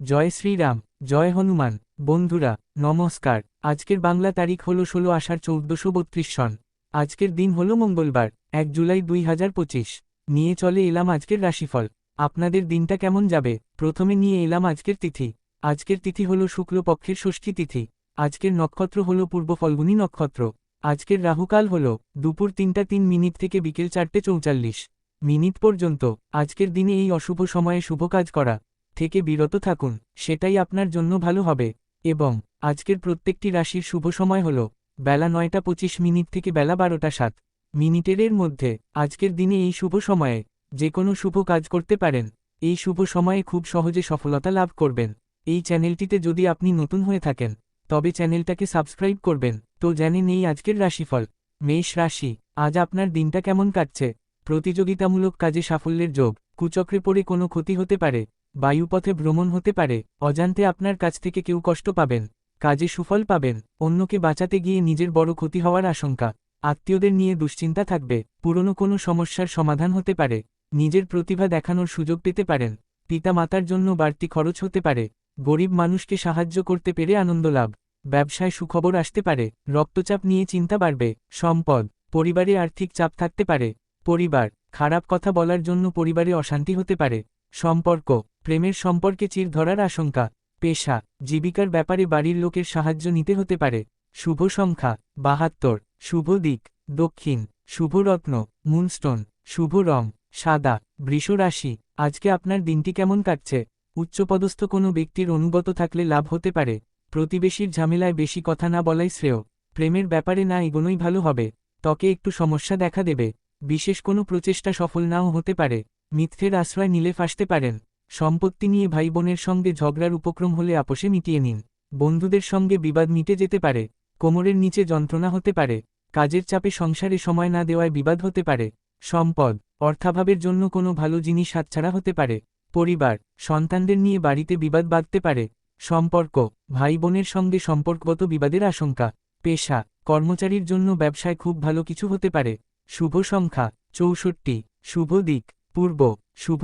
জয় শ্রীরাম, জয় হনুমান। বন্ধুরা, নমস্কার। আজকের বাংলা তারিখ হল ষোলো আষাঢ় চৌদ্দশো বত্রিশ সন। আজকের দিন হল মঙ্গলবার, এক জুলাই দুই হাজার পঁচিশ। নিয়ে চলে এলাম আজকের রাশিফল। আপনাদের দিনটা কেমন যাবে? প্রথমে নিয়ে এলাম আজকের তিথি। আজকের তিথি হল শুক্লপক্ষের ষষ্ঠী তিথি। আজকের নক্ষত্র হল পূর্ব ফল্গুনী নক্ষত্র। আজকের রাহুকাল হল দুপুর তিনটা তিন মিনিট থেকে বিকেল চারটে চৌচাল্লিশ। মিনিট পর্যন্ত আজকের দিনে এই অশুভ সময়ে শুভ কাজ করা। থেকে বিরত থাকুন, সেটাই আপনার জন্য ভালো হবে। এবং আজকের প্রত্যেকটি রাশির শুভ সময় হল বেলা নয়টা পঁচিশ মিনিট থেকে বেলা বারোটা সাত মিনিটের মধ্যে। আজকের দিনে এই শুভ সময়ে যে কোনো শুভ কাজ করতে পারেন। এই শুভ সময়ে খুব সহজে সফলতা লাভ করবেন। এই চ্যানেলটিতে যদি আপনি নতুন হয়ে থাকেন, তবে চ্যানেলটাকে সাবস্ক্রাইব করবেন। তো জানেন এই আজকের রাশিফল। মেষ রাশি, আজ আপনার দিনটা কেমন কাটছে? প্রতিযোগিতামূলক কাজে সাফল্যের যোগ, কুচক্রে পড়ে কোনো ক্ষতি হতে পারে? বায়ুপথে ভ্রমণ হতে পারে, অজান্তে আপনার কাছ থেকে কেউ কষ্ট পাবেন, কাজে সুফল পাবেন, অন্যকে বাঁচাতে গিয়ে নিজের বড় ক্ষতি হওয়ার আশঙ্কা, আত্মীয়দের নিয়ে দুশ্চিন্তা থাকবে, পুরনো কোনো সমস্যার সমাধান হতে পারে, নিজের প্রতিভা দেখানোর সুযোগ পেতে পারেন পিতা মাতার জন্য বাড়তি খরচ হতে পারে, গরিব মানুষকে সাহায্য করতে পেরে আনন্দ লাভ, ব্যবসায় সুখবর আসতে পারে, রক্তচাপ নিয়ে চিন্তা বাড়বে, সম্পদ, পরিবারে আর্থিক চাপ থাকতে পারে, পরিবার, খারাপ কথা বলার জন্য পরিবারে অশান্তি হতে পারে, সম্পর্ক প্রেমের সম্পর্কে চির ধরার আশঙ্কা, পেশা, জীবিকার ব্যাপারে বাড়ির লোকের সাহায্য নিতে হতে পারে, শুভ সংখ্যা, বাহাত্তর, শুভ দিক, দক্ষিণ, শুভ রত্ন, মুনস্টোন, শুভ রং, সাদা, বৃষ রাশি, আজকে আপনার দিনটি কেমন কাটছে? উচ্চপদস্থ কোনো ব্যক্তির অনুগত থাকলে লাভ হতে পারে, প্রতিবেশীর ঝামেলায় বেশি কথা না বলাই শ্রেয়, প্রেমের ব্যাপারে না এগোনোই ভালো হবে, ত্বকে একটু সমস্যা দেখা দেবে, বিশেষ কোনো প্রচেষ্টা সফল নাও হতে পারে, মিথ্যের আশ্রয় নিলে ফাঁসতে পারেন। সম্পত্তি নিয়ে ভাই বোনের সঙ্গে ঝগড়ার উপক্রম হলে আপোষে মিটিয়ে নিন। বন্ধুদের সঙ্গে বিবাদ মিটে যেতে পারে, কোমরের নিচে যন্ত্রণা হতে পারে, কাজের চাপে সংসারে সময় না দেওয়ায় বিবাদ হতে পারে, সম্পদ, অর্থাভাবের জন্য কোনো ভালো জিনিস হাতছাড়া হতে পারে, পরিবার, সন্তানদের নিয়ে বাড়িতে বিবাদ বাঁধতে পারে, সম্পর্ক ভাই বোনের সঙ্গে সম্পর্কগত বিবাদের আশঙ্কা, পেশা, কর্মচারীর জন্য ব্যবসায় খুব ভালো কিছু হতে পারে, শুভ সংখ্যা, চৌষট্টি, শুভ দিক, পূর্ব, শুভ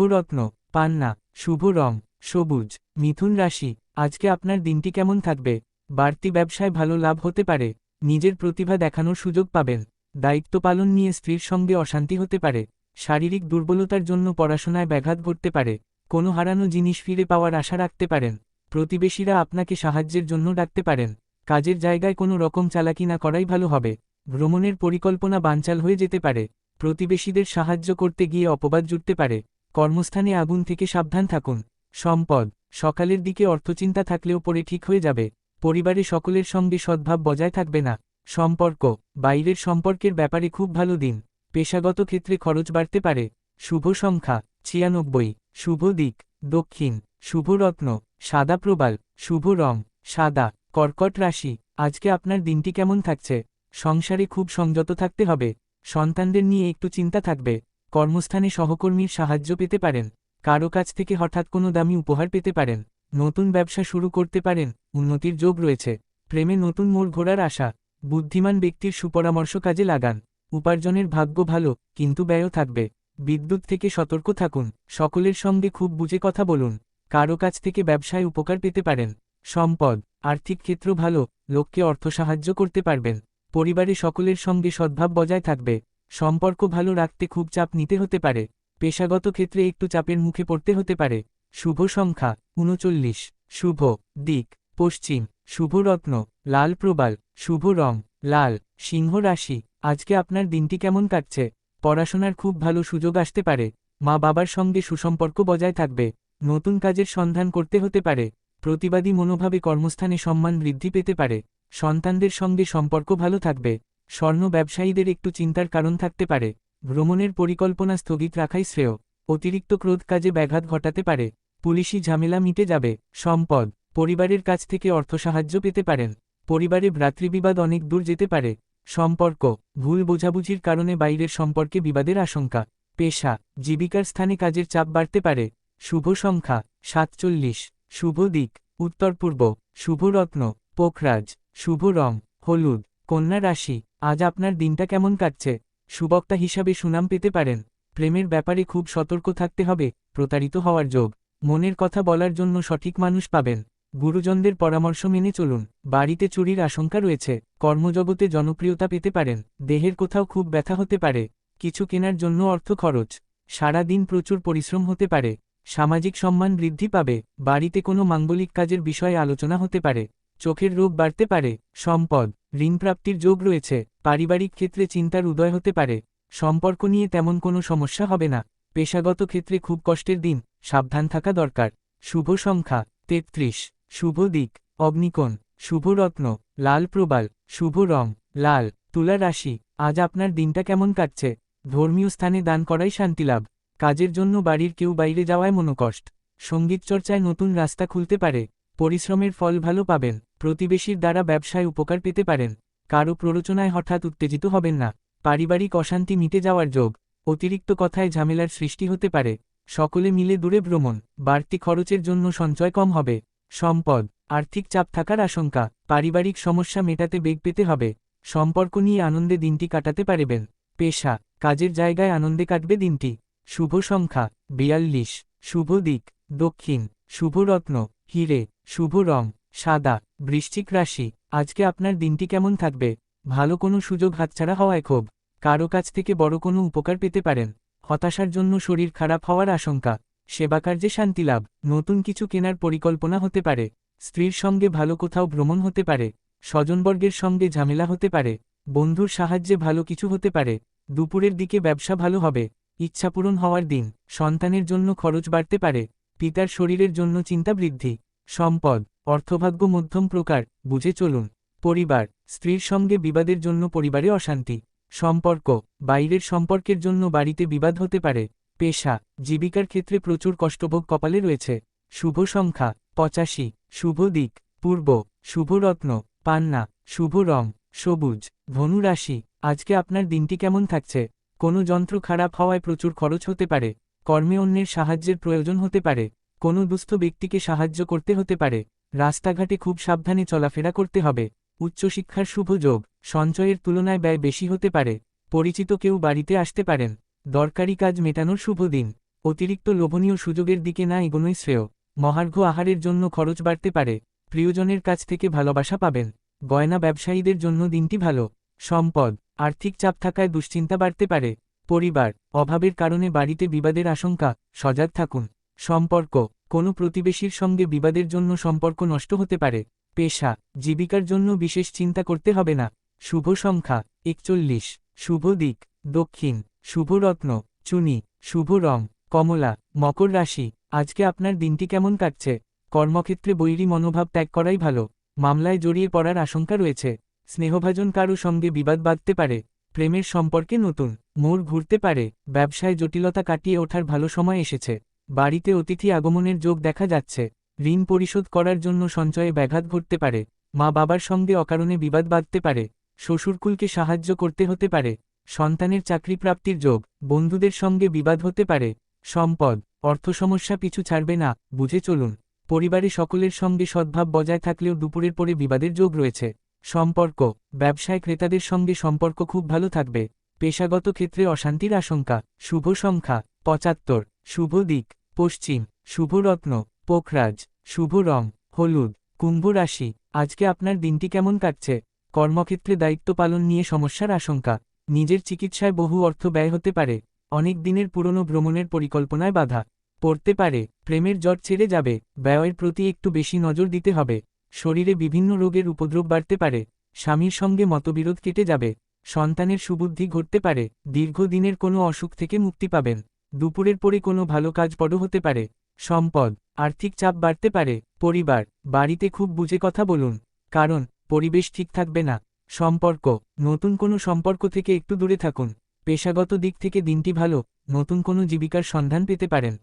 পান্না, শুভ রং, সবুজ, মিথুন রাশি, আজকে আপনার দিনটি কেমন থাকবে? বাড়তি ব্যবসায় ভালো লাভ হতে পারে, নিজের প্রতিভা দেখানোর সুযোগ পাবেন, দায়িত্ব পালন নিয়ে স্ত্রীর সঙ্গে অশান্তি হতে পারে, শারীরিক দুর্বলতার জন্য পড়াশোনায় ব্যাঘাত ঘটতে পারে, কোনো হারানো জিনিস ফিরে পাওয়ার আশা রাখতে পারেন, প্রতিবেশীরা আপনাকে সাহায্যের জন্য ডাকতে পারেন, কাজের জায়গায় কোনো রকম চালাকি না করাই ভালো হবে, ভ্রমণের পরিকল্পনা বানচাল হয়ে যেতে পারে, প্রতিবেশীদের সাহায্য করতে গিয়ে অপবাদ জুটতে পারে কর্মস্থানে আগুন থেকে সাবধান থাকুন। সম্পদ, সকালের দিকে অর্থচিন্তা থাকলেও পরে ঠিক হয়ে যাবে। পরিবারে সকলের সঙ্গে সদ্ভাব বজায় থাকবে না। সম্পর্ক, বাইরের সম্পর্কের ব্যাপারে খুব ভালো দিন। পেশাগত ক্ষেত্রে খরচ বাড়তে পারে। শুভ সংখ্যা, ছিয়ানব্বই। শুভ দিক, দক্ষিণ। শুভ রত্ন, সাদা প্রবাল। শুভ রং, সাদা। কর্কট রাশি, আজকে আপনার দিনটি কেমন থাকছে? সংসারে খুব সংযত থাকতে হবে। সন্তানদের নিয়ে একটু চিন্তা থাকবে। কর্মস্থানে সহকর্মীর সাহায্য পেতে পারেন। কারও কাছ থেকে হঠাৎ কোনো দামি উপহার পেতে পারেন। নতুন ব্যবসা শুরু করতে পারেন। উন্নতির যোগ রয়েছে। প্রেমে নতুন মোড় ঘোরার আশা। বুদ্ধিমান ব্যক্তির সুপরামর্শ কাজে লাগান। উপার্জনের ভাগ্য ভালো, কিন্তু ব্যয়ও থাকবে। বিদ্যুৎ থেকে সতর্ক থাকুন। সকলের সঙ্গে খুব বুঝে কথা বলুন। কারও কাছ থেকে ব্যবসায় উপকার পেতে পারেন। সম্পদ, আর্থিক ক্ষেত্র ভালো, লোককে অর্থ সাহায্য করতে পারবেন। পরিবারে সকলের সঙ্গে সদ্ভাব বজায় থাকবে। সম্পর্ক ভালো রাখতে খুব চাপ নিতে হতে পারে। পেশাগত ক্ষেত্রে একটু চাপের মুখে পড়তে হতে পারে। শুভ সংখ্যা, উনচল্লিশ। শুভ দিক, পশ্চিম। শুভ রত্ন, লাল প্রবাল। শুভ রং, লাল। সিংহ রাশি। আজকে আপনার দিনটি কেমন কাটছে? পড়াশোনার খুব ভালো সুযোগ আসতে পারে। মা বাবার সঙ্গে সুসম্পর্ক বজায় থাকবে। নতুন কাজের সন্ধান করতে হতে পারে। প্রতিবাদী মনোভাবে কর্মস্থানে সম্মান বৃদ্ধি পেতে পারে। সন্তানদের সঙ্গে সম্পর্ক ভালো থাকবে। স্বর্ণ ব্যবসায়ীদের একটু চিন্তার কারণ থাকতে পারে। ভ্রমণের পরিকল্পনা স্থগিত রাখাই শ্রেয়। অতিরিক্ত ক্রোধ কাজে ব্যাঘাত ঘটাতে পারে। পুলিশি ঝামেলা মিটে যাবে। সম্পদ। পরিবারের কাছ থেকে অর্থ সাহায্য পেতে পারেন। পরিবারে ভ্রাতৃবিবাদ অনেক দূর যেতে পারে। সম্পর্ক। ভুল বোঝাবুঝির কারণে বাইরের সম্পর্কে বিবাদের আশঙ্কা। পেশা। জীবিকার স্থানে কাজের চাপ বাড়তে পারে। শুভ সংখ্যা। সাতচল্লিশ। শুভ দিক। উত্তর পূর্ব। শুভ রত্ন। পোখরাজ। শুভ রং। হলুদ। কন্যা রাশি। আজ আপনার দিনটা কেমন কাটছে? সুবক্তা হিসাবে সুনাম পেতে পারেন। প্রেমের ব্যাপারে খুব সতর্ক থাকতে হবে, প্রতারিত হওয়ার যোগ। মনের কথা বলার জন্য সঠিক মানুষ পাবেন। গুরুজনদের পরামর্শ মেনে চলুন। বাড়িতে চুরির আশঙ্কা রয়েছে। কর্মজগতে জনপ্রিয়তা পেতে পারেন। দেহের কোথাও খুব ব্যথা হতে পারে। কিছু কেনার জন্য অর্থ খরচ। সারা দিন প্রচুর পরিশ্রম হতে পারে। সামাজিক সম্মান বৃদ্ধি পাবে। বাড়িতে কোনো মাঙ্গলিক কাজের বিষয়ে আলোচনা হতে পারে। চোখের রোগ বাড়তে পারে। সম্পদ ঋণ প্রাপ্তির যোগ রয়েছে। পারিবারিক ক্ষেত্রে চিন্তার উদয় হতে পারে। সম্পর্ক নিয়ে তেমন কোনো সমস্যা হবে না। পেশাগত ক্ষেত্রে খুব কষ্টের দিন। সাবধান থাকা দরকার। শুভ সংখ্যা। তেত্রিশ। শুভ দিক। অগ্নিকোণ। শুভ রত্ন। লাল প্রবাল। শুভ রং। লাল। তুলা রাশি। আজ আপনার দিনটা কেমন কাটছে? ধর্মীয় স্থানে দান করাই শান্তিলাভ কাজের জন্য বাড়ির কেউ বাইরে যাওয়ায় মনোকষ্ট। সংগীত চর্চায় নতুন রাস্তা খুলতে পারে। পরিশ্রমের ফল ভালো পাবেন। প্রতিবেশীর দ্বারা ব্যবসায় উপকার পেতে পারেন। কারও প্ররোচনায় হঠাৎ উত্তেজিত হবেন না। পারিবারিক অশান্তি মিটে যাওয়ার যোগ, অতিরিক্ত কথায় ঝামেলার সৃষ্টি হতে পারে। সকলে মিলে দূরে ভ্রমণ, বাড়তি খরচের জন্য সঞ্চয় কম হবে। সম্পদ, আর্থিক চাপ থাকার আশঙ্কা, পারিবারিক সমস্যা মেটাতে বেগ পেতে হবে। সম্পর্ক নিয়ে আনন্দে দিনটি কাটাতে পারবেন। পেশা, কাজের জায়গায় আনন্দে কাটবে দিনটি। শুভ সংখ্যা, বিয়াল্লিশ। শুভ দিক, দক্ষিণ। শুভ রত্ন, হিরে। শুভ রং, সাদা। বৃশ্চিক রাশি, আজকে আপনার দিনটি কেমন থাকবে? ভালো কোনো সুযোগ হাতছাড়া হওয়ায় ক্ষোভ। কারও কাছ থেকে বড় কোনো উপকার পেতে পারেন। হতাশার জন্য শরীর খারাপ হওয়ার আশঙ্কা। সেবাকার্যে শান্তিলাভ নতুন কিছু কেনার পরিকল্পনা হতে পারে। স্ত্রীর সঙ্গে ভালো কোথাও ভ্রমণ হতে পারে। স্বজনবর্গের সঙ্গে ঝামেলা হতে পারে। বন্ধুর সাহায্যে ভালো কিছু হতে পারে। দুপুরের দিকে ব্যবসা ভালো হবে। ইচ্ছাপূরণ হওয়ার দিন। সন্তানের জন্য খরচ বাড়তে পারে। পিতার শরীরের জন্য চিন্তা বৃদ্ধি। সম্পদ। অর্থভাগ্য মধ্যম প্রকার, বুঝে চলুন। পরিবার, স্ত্রীর সঙ্গে বিবাদের জন্য পরিবারে অশান্তি। সম্পর্ক, বাইরের সম্পর্কের জন্য বাড়িতে বিবাদ হতে পারে। পেশা, জীবিকার ক্ষেত্রে প্রচুর কষ্টভোগ কপালে রয়েছে। শুভ সংখ্যা, পঁচাশি। শুভ দিক, পূর্ব। শুভ রত্ন, পান্না। শুভ রং, সবুজ। ধনুরাশি আজকে আপনার দিনটি কেমন থাকছে? কোনো যন্ত্র খারাপ হওয়ায় প্রচুর খরচ হতে পারে। কর্মে অন্যের সাহায্যের প্রয়োজন হতে পারে। কোনো দুস্থ ব্যক্তিকে সাহায্য করতে হতে পারে। রাস্তাঘাটে খুব সাবধানে চলাফেরা করতে হবে। উচ্চশিক্ষার শুভ যোগ, সঞ্চয়ের তুলনায় ব্যয় বেশি হতে পারে, পরিচিত কেউ বাড়িতে আসতে পারেন। দরকারি কাজ মেটানোর শুভ দিন, অতিরিক্ত লোভনীয় সুযোগের দিকে না এগোনোই শ্রেয়। মহার্ঘ আহারের জন্য খরচ বাড়তে পারে, প্রিয়জনের কাছ থেকে ভালোবাসা পাবেন। গয়না ব্যবসায়ীদের জন্য দিনটি ভালো, সম্পদ, আর্থিক চাপ থাকায় দুশ্চিন্তা বাড়তে পারে। পরিবার, অভাবের কারণে বাড়িতে বিবাদের আশঙ্কা, সজাগ থাকুন। সম্পর্ক কোনো প্রতিবেশীর সঙ্গে বিবাদের জন্য সম্পর্ক নষ্ট হতে পারে, পেশা, জীবিকার জন্য বিশেষ চিন্তা করতে হবে না। শুভ সংখ্যা, একচল্লিশ। শুভ দিক, দক্ষিণ। শুভ রত্ন, চুনি। শুভ রং, কমলা। মকর রাশি, আজকে আপনার দিনটি কেমন কাটছে? কর্মক্ষেত্রে বৈরী মনোভাব ত্যাগ করাই ভালো। মামলায় জড়িয়ে পড়ার আশঙ্কা রয়েছে। স্নেহভাজন কারও সঙ্গে বিবাদ বাঁধতে পারে। প্রেমের সম্পর্কে নতুন। মোড় ঘুরতে পারে। ব্যবসায় জটিলতা কাটিয়ে ওঠার ভালো সময় এসেছে। বাড়িতে অতিথি আগমনের যোগ দেখা যাচ্ছে। ঋণ পরিশোধ করার জন্য সঞ্চয়ে ব্যাঘাত ঘটতে পারে। মা বাবার সঙ্গে অকারণে বিবাদ বাঁধতে পারে। শ্বশুরকুলকে সাহায্য করতে হতে পারে। সন্তানের চাকরি প্রাপ্তির যোগ। বন্ধুদের সঙ্গে বিবাদ হতে পারে। সম্পদ, অর্থ সমস্যা পিছু ছাড়বে না, বুঝে চলুন। পরিবারে সকলের সঙ্গে সদ্ভাব বজায় থাকলেও দুপুরের পরে বিবাদের যোগ রয়েছে। সম্পর্ক, ব্যবসায় ক্রেতাদের সঙ্গে সম্পর্ক খুব ভালো থাকবে। পেশাগত ক্ষেত্রে অশান্তির আশঙ্কা। শুভ সংখ্যা, পঁচাত্তর। শুভ দিক। পশ্চিম, শুভরত্ন, পোখরাজ, শুভ রং, হলুদ, কুম্ভ রাশি। আজকে আপনার দিনটি কেমন কাটছে? কর্মক্ষেত্রে দায়িত্ব পালন নিয়ে সমস্যার আশঙ্কা। নিজের চিকিৎসায় বহু অর্থ ব্যয় হতে পারে। অনেক দিনের পুরনো ভ্রমণের পরিকল্পনায় বাধা। পড়তে পারে, প্রেমের জ্বর ছেড়ে যাবে, ব্যয়ের প্রতি একটু বেশি নজর দিতে হবে। শরীরে বিভিন্ন রোগের উপদ্রব বাড়তে পারে। স্বামীর সঙ্গে মতবিরোধ কেটে যাবে। সন্তানের সুবুদ্ধি ঘটতে পারে। দীর্ঘদিনের কোনো অসুখ থেকে মুক্তি পাবেন। দুপুরের পরে কোনো ভালো কাজ বড় হতে পারে, সম্পদ, আর্থিক চাপ বাড়তে পারে, পরিবার, বাড়িতে খুব বুঝে কথা বলুন, কারণ পরিবেশ ঠিক থাকবে না, সম্পর্ক, নতুন কোনো সম্পর্ক থেকে একটু দূরে থাকুন, পেশাগত দিক থেকে দিনটি ভালো, নতুন কোনো জীবিকার সন্ধান পেতে পারেন।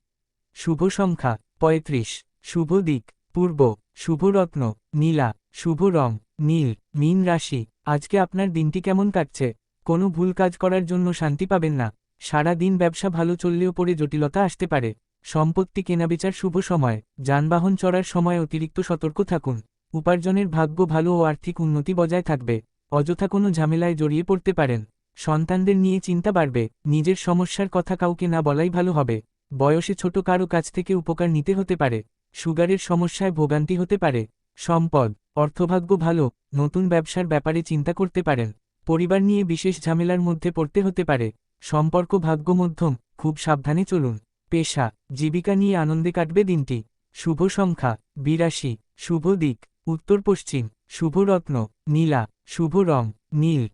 শুভ সংখ্যা, পঁয়ত্রিশ, শুভ দিক, পূর্ব, শুভ রত্ন, নীলা, শুভ রং, নীল, মীন রাশি, আজকে আপনার দিনটি কেমন কাটছে, কোনো ভুল কাজ করার জন্য শান্তি পাবেন না। সারা দিন ব্যবসা ভালো চললেও পরে জটিলতা আসতে পারে। সম্পত্তি কেনাবেচার শুভ সময়। যানবাহন চড়ার সময় অতিরিক্ত সতর্ক থাকুন। উপার্জনের ভাগ্য ভালো ও আর্থিক উন্নতি বজায় থাকবে। অযথা কোনো ঝামেলায় জড়িয়ে পড়তে পারেন। সন্তানদের নিয়ে চিন্তা বাড়বে। নিজের সমস্যার কথা কাউকে না বলাই ভালো হবে। বয়সে ছোট কারও কাছ থেকে উপকার নিতে হতে পারে। সুগারের সমস্যায় ভোগান্তি হতে পারে। সম্পদ, অর্থভাগ্য ভালো, নতুন ব্যবসার ব্যাপারে চিন্তা করতে পারেন। পরিবার নিয়ে বিশেষ ঝামেলার মধ্যে পড়তে হতে পারে। সম্পর্ক ভাগ্য মধ্যম খুব সাবধানে চলুন। পেশা, জীবিকা নিয়ে আনন্দে কাটবে দিনটি। শুভ সংখ্যা, বিরাশি। শুভ দিক, উত্তর পশ্চিম। শুভরত্ন নীলা। শুভ রং, নীল।